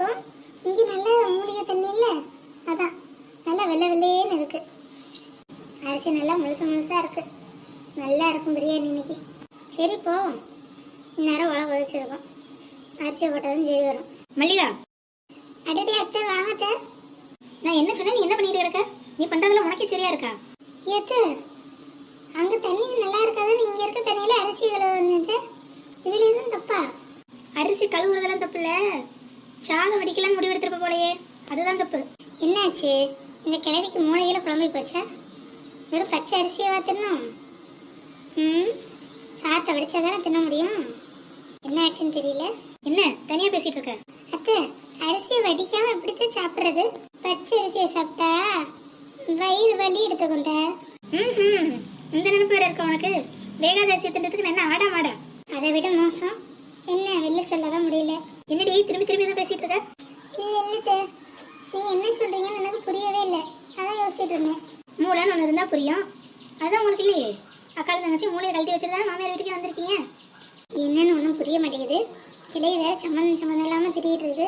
இருக்கும். இங்கே நல்லா மூலிகை தண்ணி இல்லை? அதான். நல்லா வெள்ளை வெள்ளையேன்னு இருக்குது அரிசி நல்லா முழுசு முழுசாக இருக்குது நல்லா இருக்கும் பிரியாணி இன்னைக்கு. சரி போவோம். இந்நேரம் உழவு உதச்சிருக்கோம் அரிசி போட்டதும் சரி வரும். மல்லிகா. அடடி அத்தை வாங்க நான் என்ன சொன்னேன்? நீ என்ன பண்ணிட்டு கிடக்க? நீ பண்ணுறதுல உனக்கே சரியா இருக்கா? ஏத்து அங்கே தண்ணி நல்லா இருக்காதுன்னு இங்கே இருக்க தண்ணியில் அரிசி கழுவுறது இதுலேருந்து தப்பா? அரிசி கழுவுறதெல்லாம் தப்பு இல்லை? சாதம் வடிக்கலாம் முடிவெடுத்துருப்ப போலயே. அதுதான் தப்பு. என்னாச்சு? இந்த கிழவிக்கு மூளையில குழம்பி போச்சா வெறும் பச்சை அரிசியை தின்னும். ம்? சாத்தை வடிச்சாதானே தின்ன முடியும்? என்ன ஆச்சுன்னு தெரியல. என்ன? தனியா பேசிட்டு இருக்க? அத்தை அரிசியை வடிக்காம இப்படித்தான் சாப்பிடுறது? பச்சை அரிசியை சாப்பிட்டா வயிறு வலி எடுத்துக்கொண்ட ம்ஹும். இந்த நினைப்பு வேற இருக்கா உனக்கு? வேகாத அரிசி தின்றதுக்கு நான் என்ன ஆடா மாடா அதை விட மோசம். என்ன வெளில சொல்லதான் முடியல. என்னடி திரும்பி திரும்பி தான் அதான் இருந்தேன் மூளைன்னு ஒன்று இருந்தா புரியும். அதுதான் உங்களுக்கு இல்லையே. அக்கால தங்கச்சி மூளையை கழட்டி வச்சிருந்தா மாமியார் வீட்டுக்கு வந்திருக்கீங்க. என்னன்னு ஒன்றும் புரிய மாட்டேங்குது. சிலை வேற சம்மந்தம் சம்மந்தம் இல்லாமல் திரியிட்டு இருக்கு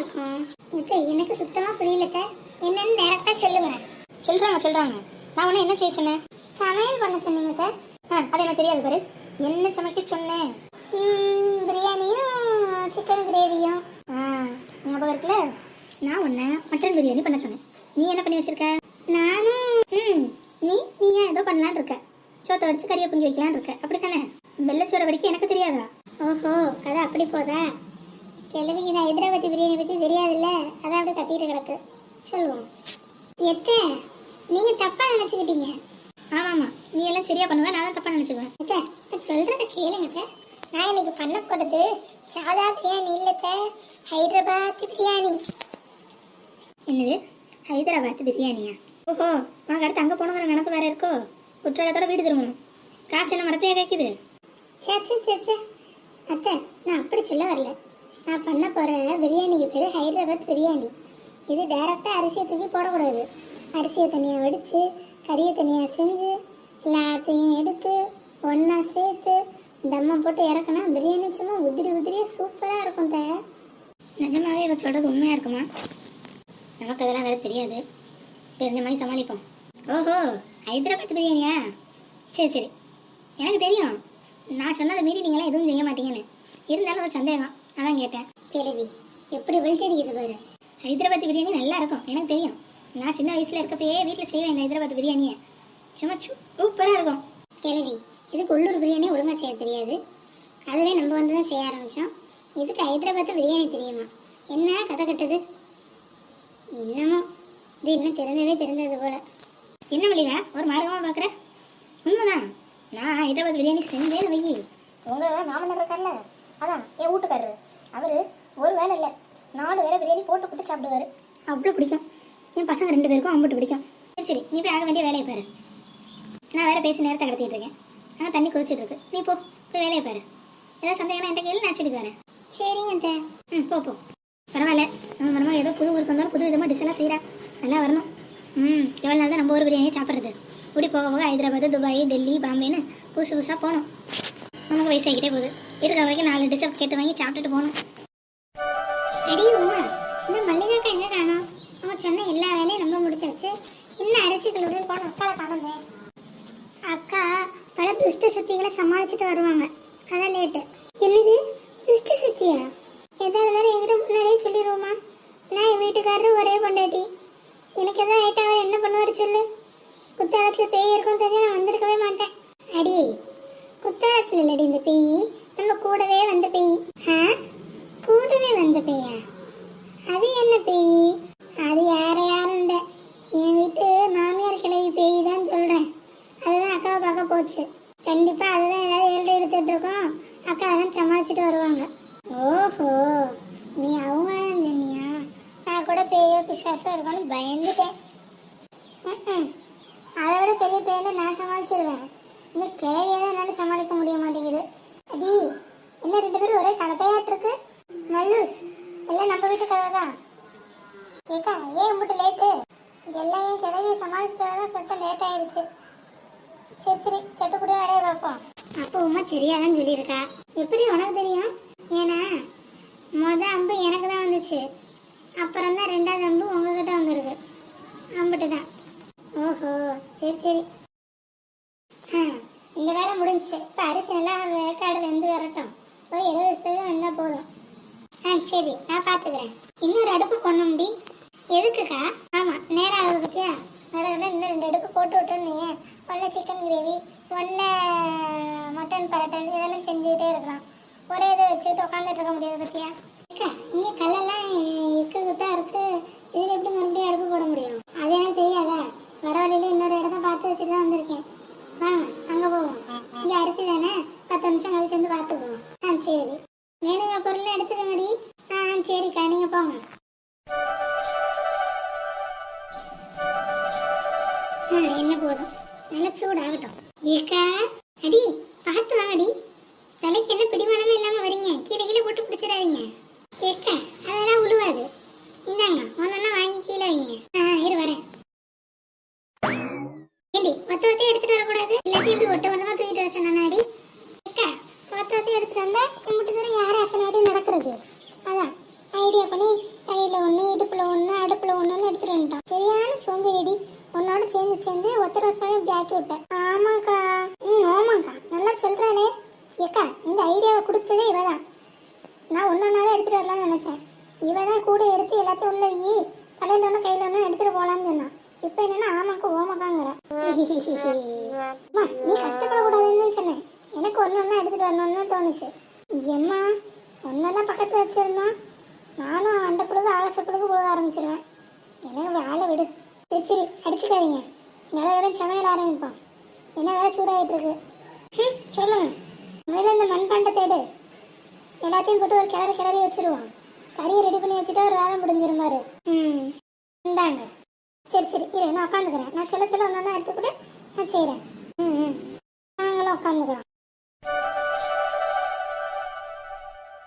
இருக்கும்? இது எனக்கு சுத்தமாக புரியலத்த என்னன்னு டேரக்டாக சொல்லுவேன். சொல்கிறாங்க சொல்கிறாங்க நான் உன்னை என்ன செய்ய சொன்னேன்? சமையல் பண்ண சொன்னீங்க சார் ஆ அது எனக்கு தெரியாது பாரு. என்ன சமைக்க சொன்னேன்? பிரியாணியும் சிக்கன் கிரேவியும் ஆ ஞாபகம் இருக்குல்ல? நான் ஒன்று மட்டன் பிரியாணி பண்ண சொன்னேன். நீ என்ன பண்ணி வச்சிருக்க? நானும் ம் நீ நீ ஏன் ஏதோ பண்ணலான்னு இருக்க? சோத்தை வடிச்சு கறியை பொங்கி வைக்கலான்னு இருக்க. அப்படித்தானே? வெள்ளச்சோரை வடிக்க எனக்கு தெரியாதா? ஓஹோ கதை அப்படி போதா? கிழவிக்கு இந்த ஹைதராபாத்தி பிரியாணி பற்றி தெரியாதுல்ல? அதான் அப்படி கத்திட்டு கிடக்கு. சொல்லுவோம். எத்த நீங்கள் தப்பாக நினச்சிக்கிட்டீங்க. ஆமா ஆமா நீ எல்லாம் சரியா பண்ணுவ நான் தான் தப்பா நினைச்சுக்குவேன். அத்தை, நான் சொல்றத கேளுங்க. நான் இன்னைக்கு பண்ண போறது சாதா பிரியாணி இல்லத்த ஹைதராபாத் பிரியாணி. என்னது? ஹைதராபாத் பிரியாணியா? ஓஹோ உனக்கு அடுத்து அங்கே போனோங்கிற நினப்பு வேற இருக்கோ? குற்றாலத்தோட வீடு திரும்பணும். காசு என்ன மரத்தையா கேட்குது சே சே சே சே அத்தை நான் அப்படி சொல்ல வரல. நான் பண்ண போகிற பிரியாணிக்கு பேர் ஹைதராபாத் பிரியாணி. இது டைரக்டாக அரிசியை தூக்கி போடக்கூடாது. அரிசியை தனியாக வடித்து கறியை தனியாக செஞ்சு எல்லாத்தையும் எடுத்து ஒன்றா சேர்த்து தம்மை போட்டு இறக்கினா பிரியாணி சும்மா உதிரி உதிரியாக சூப்பராக இருக்கும் தே நிஜமாவே இவ சொல்கிறது உண்மையாக இருக்குமா? நமக்கு அதெல்லாம் வேற தெரியாது. தெரிஞ்ச மாதிரி சமாளிப்போம். ஓஹோ ஹைதராபாத் பிரியாணியா? சரி சரி. எனக்கு தெரியும். நான் சொன்னதை மீறி நீங்களாம் எதுவும் செய்ய மாட்டீங்கன்னு. இருந்தாலும் ஒரு சந்தேகம். அதான் கேட்டேன். கேள்வி எப்படி வெளிச்சடிக்கிறது பாரு? ஹைதராபாத் பிரியாணி நல்லா இருக்கும். எனக்கு தெரியும். நான் சின்ன வயசுல இருக்கப்பயே வீட்டில் செய்வேன் இந்த ஹைதராபாத் பிரியாணியை. சும்மா சூப்பராக இருக்கும். கேள்வி இதுக்கு உள்ளூர் பிரியாணி ஒழுங்காக செய்ய தெரியாது? அதுவே நம்ம வந்து தான் செய்ய ஆரம்பித்தோம் இதுக்கு ஹைதராபாத் பிரியாணி தெரியுமா? என்ன கதை கட்டுது? என்னமோ? இது இன்னும் திறந்தவே திறந்தது போல. என்ன மல்லிகா ஒரு மார்க்கமாக பார்க்குற உண்மைதான். நான் ஹைதராபாத் பிரியாணி செஞ்சேன்னு வை. உங்க மாமனார் இருக்கார்ல? அதான் என் வீட்டுக்காரரு. அவர் ஒரு வேலை இல்லை. நாலு வேலை பிரியாணி போட்டு போட்டு சாப்பிடுவாரு. அவ்வளோ பிடிக்கும். என் பசங்க ரெண்டு பேருக்கும் அம்பிட்டு பிடிக்கும். சரி சரி நீ போய் ஆக வேண்டிய வேலையை பாரு. நான் வேற பேசி நேரத்தை கடத்திட்டு இருக்கேன். ஆனால் தண்ணி கொதிச்சுட்டு இருக்கு. நீ போ போய் வேலையை பாரு. ஏதாவது சந்தேகம்னா என்கிட்ட கேள்வி நான் சொல்லி தரேன். சரிங்க ம் போ போ. பரவாயில்ல. நம்ம மருமக ஏதோ புது ஊருக்கு வந்தாலும் புது விதமாக டிஷ்ஷெல்லாம் செய்கிறா நல்லா வரணும். ம் எவ்வளோ நாள் தான் நம்ம ஊர் பிரியாணியை சாப்பிட்றது? இப்படி போக போக ஹைதராபாத் துபாய் டெல்லி பாம்பேன்னு புதுசு புதுசாக போகணும் நமக்கு வயசாகிட்டே போகுது. இருக்கிற வரைக்கும் நாலு டிஷ்ஷை கேட்டு வாங்கி சாப்பிட்டுட்டு போகணும். அடி உமா இந்த மல்லிகாக்கா எங்கே காணும்? அவங்க சொன்ன எல்லா வேலையும் நம்ம முடிச்சாச்சு. இன்னும் அரிசி கல்லூரியில் போன அக்காவை காணுமே அக்கா பல துஷ்ட சக்திகளை சமாளிச்சுட்டு வருவாங்க. அதான் லேட்டு என்னது? துஷ்ட சக்தியா? ஏதாவது இருந்தாலும் என்கிட்ட முன்னாடியே சொல்லிடுவோமா நான் என் வீட்டுக்காரரு ஒரே பொண்டாட்டி. எனக்கு எதாவது ஆயிட்டா அவர் என்ன பண்ணுவார் சொல்லு? குத்தாலத்துல பேய் இருக்கும் தெரிஞ்சு நான் வந்திருக்கவே மாட்டேன். அடி குத்தாலத்துல இல்லடி இந்த பேய். நம்ம கூடவே வந்த பேய். ஆ? கூடவே வந்த பேயா? அது என்ன பேய்? அது யார யாரும் என் வீட்டு மாமியார் கிளவி பேய் தான் சொல்றேன். அதுதான் அக்காவை பார்க்க போச்சு. கண்டிப்பா அதுதான் ஏதாவது ஏழு எடுத்துகிட்டு இருக்கோம். அக்கா அதெல்லாம் சமாளிச்சுட்டு வருவாங்க. ஓஹோ. நீ அவங்க தான் நான் கூட பேயோ பிசாசோ இருக்கான்னு பயந்துட்டேன். அதை விட பெரிய பேயில நான் சமாளிச்சிருவேன். இந்த கிழவியை தான் என்னால் சமாளிக்க முடிய மாட்டேங்குது. அடி என்ன ரெண்டு பேரும் ஒரே கடத்தையாட்டு இருக்கு நல்லூஸ் எல்லாம் நம்ம வீட்டு கதை தான் ஏக்கா ஏன் இம்பிட்டு லேட்டு எல்லாம் என் கிழவியை சமாளிச்சுட்டு தான் சத்தம் லேட் ஆயிடுச்சு. சரி சரி சட்டுப்படி வேலையை பார்ப்போம். அப்போ உமா சரியா தான் சொல்லியிருக்கா. எப்படி உனக்கு தெரியும்? ஏன்னா மொதல் அம்பு எனக்கு தான் வந்துச்சு. அப்புறம் தான் ரெண்டாவது அம்பு உங்ககிட்ட வந்திருக்கு. அம்பிட்டு தான் ஓஹோ சரி சரி. ஆ, இந்த வேலை முடிஞ்சு. இப்போ அரிசி நல்லா வேக்காடு வெந்து வரட்டும். ஒரு எழுபது சதவீதம் வந்தால் போதும். ஆ சரி நான் பார்த்துக்கிறேன் இன்னொரு அடுப்பு பண்ண முடி எதுக்குக்கா? ஆமாம் நேரம் ஆகுது பத்தியா? நேரம் இன்னும் ரெண்டு அடுப்பு போட்டு விட்டோன்னு ஒன்றை சிக்கன் கிரேவி ஒன்றை மட்டன் பரட்டன் இதெல்லாம் செஞ்சுக்கிட்டே இருக்கலாம். ஒரே இதை வச்சுட்டு உட்காந்துட்டு இருக்க முடியாது பத்தியா? அக்கா இங்கே கல்லெல்லாம் இருக்கு இருக்கு. இதில் எப்படி மறுபடியும் அடுப்பு போட முடியும்? அது எனக்கு தெரியாதா? வர இன்னொரு இடத்த பார்த்து வச்சுட்டு தான் வந்திருக்கேன். வாங்க அங்கே போவோம். இங்கே அரிசி தானே? பத்து நிமிஷம் கழிச்சு வந்து பார்த்துக்குவோம். ஆ சரி. வேணுங்க பொருள் எடுத்துக்கங்கடி. ஆ சரிக்கா நீங்கள் போங்க. ஆ என்ன போதும்? நல்லா சூடாகட்டும். ஏக்கா அடி பார்த்து வாங்கடி தலைக்கு என்ன பிடிமானமே இல்லாமல் வரீங்க கீழே கீழே போட்டு பிடிச்சிடாதீங்க ஏக்கா அதெல்லாம் உழுவாது இந்தாங்க ஒன்றா வாங்கி கீழே வைங்க ஆ இரு வரேன் ஏண்டி ஒத்த ஒத்தையும் எடுத்துட்டு வரக்கூடாது எல்லாத்தையும் இப்படி ஒட்ட ஒன்றமா தூக்கிட்டு வர சொன்னாடி அக்கா ஒத்த ஒத்தையும் எடுத்துட்டு வந்தா இம்பிட்டு தூரம் யார் அத்தனை வாட்டி நடக்கிறது அதான் சொல்லி கையில் ஒன்று இடுப்பில் ஒன்று அடுப்பில் ஒன்றுன்னு எடுத்துட்டு வந்துட்டான். சரியான சோம்பேறிடி உன்னோட சேர்ந்து சேர்ந்து ஒத்த ரசாவே இப்படி ஆக்கி விட்டேன். ஆமாக்கா. ம் ஆமாக்கா. நல்லா சொல்கிறாளே ஏக்கா இந்த ஐடியாவை கொடுத்ததே இவ தான் நான் ஒன்று ஒன்றா தான் எடுத்துகிட்டு வரலாம்னு நினச்சேன். இவ தான் கூட எடுத்து எல்லாத்தையும் உள்ள ஈ தலையில் ஒன்று கையில் ஒன்று எடுத்துகிட்டு போகலான்னு சொன்னான். இப்போ என்னென்னா ஆமாக்கா ஓமாக்காங்கிற. அம்மா நீ கஷ்டப்படக்கூடாதுன்னு சொன்னேன். எனக்கு ஒன்று ஒன்றா எடுத்துகிட்டு வரணும்னு தோணுச்சு. எம்மா ஒன்றெல்லாம் பக்கத்தில் வச்சிருந்தோம். அண்டை போக ஆரம்பிச்சிருவேன். எனக்கு வேலை விடு. சரி சரி அடிச்சுக்காதீங்க. நல்ல விட சமையல் ஆரம்பிப்போம். என்ன வேலை சூடாகிட்டு இருக்கு ம் சொல்லுங்க. முதல்ல இந்த மண்பாண்டத்தை எடு எல்லாத்தையும் போட்டு ஒரு கிளறி கிளறி வச்சிருவோம். கறியை ரெடி பண்ணி வச்சுட்டு ஒரு வேலை முடிஞ்சிருமாரு ம் இந்தாங்க. சரி சரி இரு நான் உட்காந்துக்கிறேன். நான் சொல்ல சொல்ல ஒன்று எடுத்துக்கிட்டு நான் செய்கிறேன் ம் ம் நாங்களும் உட்காந்துக்கிறோம்.